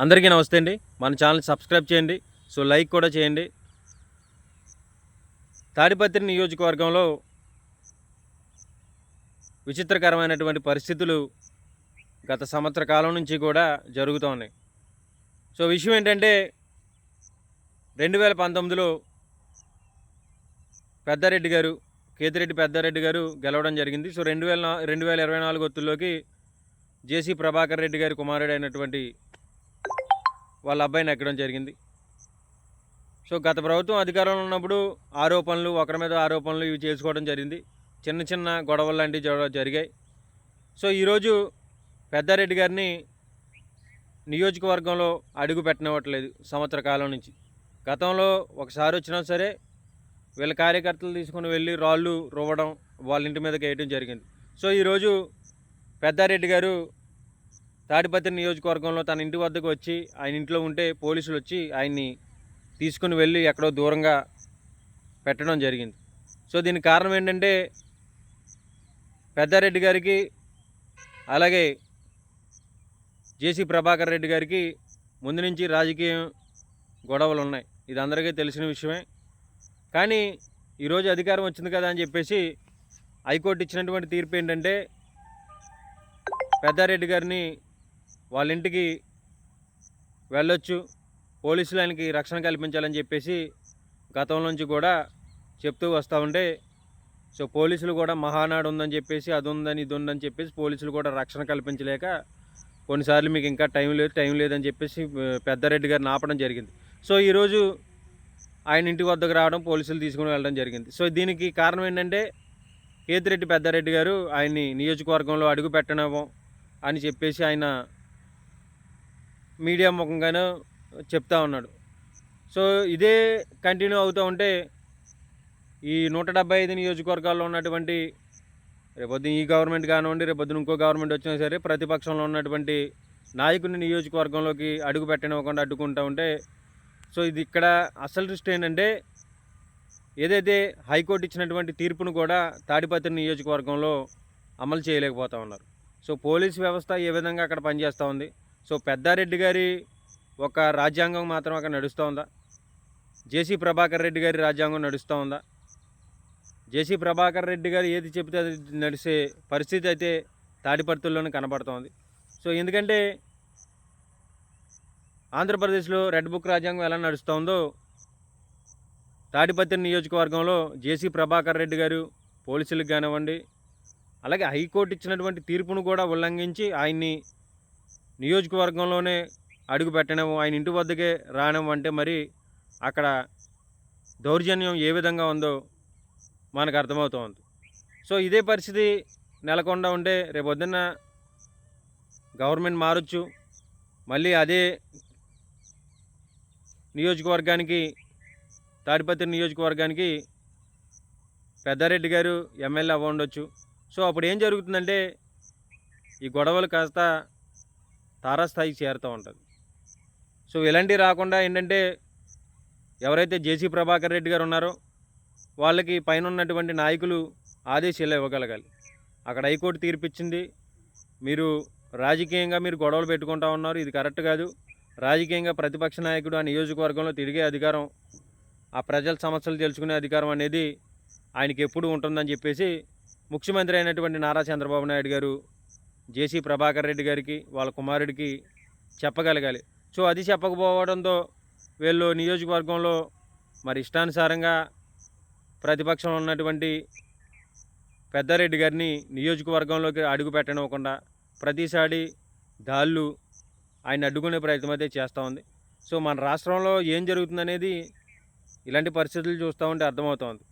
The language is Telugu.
అందరికీ నమస్తే అండి. మన ఛానల్ సబ్స్క్రైబ్ చేయండి. సో లైక్ కూడా చేయండి. తాడిపత్రి నియోజకవర్గంలో విచిత్రకరమైనటువంటి పరిస్థితులు గత సంవత్సర కాలం నుంచి కూడా జరుగుతూ ఉన్నాయి. సో విషయం ఏంటంటే రెండు వేల పంతొమ్మిదిలో పెద్దారెడ్డి గారు కేతిరెడ్డి పెద్దారెడ్డి గారు గెలవడం జరిగింది. సో రెండు వేల రెండు వేల ఇరవై నాలుగు ఒత్తుల్లోకి జేసీ ప్రభాకర్ రెడ్డి గారి కుమారుడు అయినటువంటి వాళ్ళ అబ్బాయిని ఎక్కడం జరిగింది. సో గత ప్రభుత్వం అధికారంలో ఉన్నప్పుడు ఆరోపణలు ఒకరి మీద ఆరోపణలు ఇవి చేసుకోవడం జరిగింది. చిన్న చిన్న గొడవలు లాంటివి జరిగాయి. సో ఈరోజు పెద్దారెడ్డి గారిని నియోజకవర్గంలో అడుగు పెట్టనివ్వట్లేదు సంవత్సర కాలం నుంచి. గతంలో ఒకసారి వచ్చినా సరే వీళ్ళ కార్యకర్తలు తీసుకుని వెళ్ళి రాళ్ళు రువ్వడం వాళ్ళ ఇంటి మీదకి వేయడం జరిగింది. సో ఈరోజు పెద్దారెడ్డి గారు తాడిపత్రి నియోజకవర్గంలో తన ఇంటి వద్దకు వచ్చి ఆయన ఇంట్లో ఉంటే పోలీసులు వచ్చి ఆయన్ని తీసుకుని వెళ్ళి ఎక్కడో దూరంగా పెట్టడం జరిగింది. సో దీనికి కారణం ఏంటంటే పెద్దారెడ్డి గారికి అలాగే జేసీ ప్రభాకర్ రెడ్డి గారికి ముందు నుంచి రాజకీయ గొడవలు ఉన్నాయి. ఇది అందరికీ తెలిసిన విషయమే. కానీ ఈరోజు అధికారం వచ్చింది కదా అని చెప్పేసి హైకోర్టు ఇచ్చినటువంటి తీర్పు ఏంటంటే పెద్దారెడ్డి గారిని వాళ్ళ ఇంటికి వెళ్ళొచ్చు. పోలీసులు ఆయనకి రక్షణ కల్పించాలని చెప్పేసి గతంలోంచి నుంచి కూడా చెప్తూ వస్తూ ఉంటే సో పోలీసులు కూడా మహానాడు ఉందని చెప్పేసి అది ఉందని ఇది ఉందని చెప్పేసి పోలీసులు కూడా రక్షణ కల్పించలేక కొన్నిసార్లు మీకు ఇంకా టైం లేదు టైం లేదని చెప్పేసి పెద్దారెడ్డి గారిని ఆపడం జరిగింది. సో ఈరోజు ఆయన ఇంటి వద్దకు రావడం పోలీసులు తీసుకుని వెళ్ళడం జరిగింది. సో దీనికి కారణం ఏంటంటే కేతిరెడ్డి పెద్దారెడ్డి గారు ఆయన్ని నియోజకవర్గంలో అడుగు పెట్టనివ్వం అని చెప్పేసి ఆయన మీడియా ముఖంగానే చెప్తా ఉన్నాడు. సో ఇదే కంటిన్యూ అవుతూ ఉంటే ఈ నూట డెబ్బై ఐదు నియోజకవర్గాల్లో ఉన్నటువంటి రేపొద్దున ఈ గవర్నమెంట్ కానివ్వండి రేపొద్దున ఇంకో గవర్నమెంట్ వచ్చినా సరే ప్రతిపక్షంలో ఉన్నటువంటి నాయకుడిని నియోజకవర్గంలోకి అడుగు పెట్టనివ్వకుండా అడ్డుకుంటూ ఉంటే సో ఇది ఇక్కడ అసలు దృష్టి ఏంటంటే ఏదైతే హైకోర్టు ఇచ్చినటువంటి తీర్పును కూడా తాడిపత్రి నియోజకవర్గంలో అమలు చేయలేకపోతా ఉన్నారు. సో పోలీస్ వ్యవస్థ ఏ విధంగా అక్కడ పనిచేస్తూ ఉంది? సో పెద్దారెడ్డి గారి ఒక రాజ్యాంగం మాత్రం అక్కడ నడుస్తూ ఉందా? జేసీ ప్రభాకర్ రెడ్డి గారి రాజ్యాంగం నడుస్తూ ఉందా? జేసీ ప్రభాకర్ రెడ్డి గారు ఏది చెబితే అది నడిసే పరిస్థితి అయితే తాడిపర్తుల్లోనే కనబడుతోంది సో ఎందుకంటే ఆంధ్రప్రదేశ్లో రెడ్ బుక్ రాజ్యాంగం ఎలా నడుస్తుందో తాడిపత్రి నియోజకవర్గంలో జేసీ ప్రభాకర్ రెడ్డి గారు పోలీసులకు కానివ్వండి అలాగే హైకోర్టు ఇచ్చినటువంటి తీర్పును కూడా ఉల్లంఘించి ఆయన్ని నియోజకవర్గంలోనే అడుగు పెట్టడం ఆయన ఇంటి వద్దకే రావడం అంటే మరి అక్కడ దౌర్జన్యం ఏ విధంగా ఉందో మనకు అర్థమవుతోంది. సో ఇదే పరిస్థితి నెలకొండా ఉంటే రేపొద్దున్న గవర్నమెంట్ మారొచ్చు. మళ్ళీ అదే నియోజకవర్గానికి తాడిపత్రి నియోజకవర్గానికి పెద్దారెడ్డి గారు ఎమ్మెల్యే అవ్వండొచ్చు. సో అప్పుడు ఏం జరుగుతుందంటే ఈ గొడవలు కాస్త తారాస్థాయికి చేరుతూ ఉంటుంది. సో ఇలాంటివి రాకుండా ఏంటంటే ఎవరైతే జేసీ ప్రభాకర్ రెడ్డి గారు ఉన్నారో వాళ్ళకి పైన ఉన్నటువంటి నాయకులు ఆదేశాలు ఇవ్వగలగాలి. అక్కడ హైకోర్టు తీర్పిచ్చింది. మీరు రాజకీయంగా మీరు గొడవలు పెట్టుకుంటా ఉన్నారు ఇది కరెక్ట్ కాదు. రాజకీయంగా ప్రతిపక్ష నాయకుడు ఆ నియోజకవర్గంలో తిరిగే అధికారం ఆ ప్రజల సమస్యలు తెలుసుకునే అధికారం అనేది ఆయనకి ఎప్పుడు ఉంటుందని చెప్పేసి ముఖ్యమంత్రి అయినటువంటి నారా చంద్రబాబు నాయుడు గారు జేసీ ప్రభాకర్ రెడ్డి గారికి వాళ్ళ కుమారుడికి చెప్పగలగాలి. సో అది చెప్పకపోవడంతో వీళ్ళు నియోజకవర్గంలో మరి ఇష్టానుసారంగా ప్రతిపక్షంలో ఉన్నటువంటి పెద్దారెడ్డి గారిని నియోజకవర్గంలోకి అడుగు పెట్టనివ్వకుండా ప్రతిసారి దాళ్ళు ఆయన అడ్డుకునే ప్రయత్నం అయితే చేస్తూ ఉంది. సో మన రాష్ట్రంలో ఏం జరుగుతుందనేది ఇలాంటి పరిస్థితులు చూస్తూ ఉంటే అర్థమవుతోంది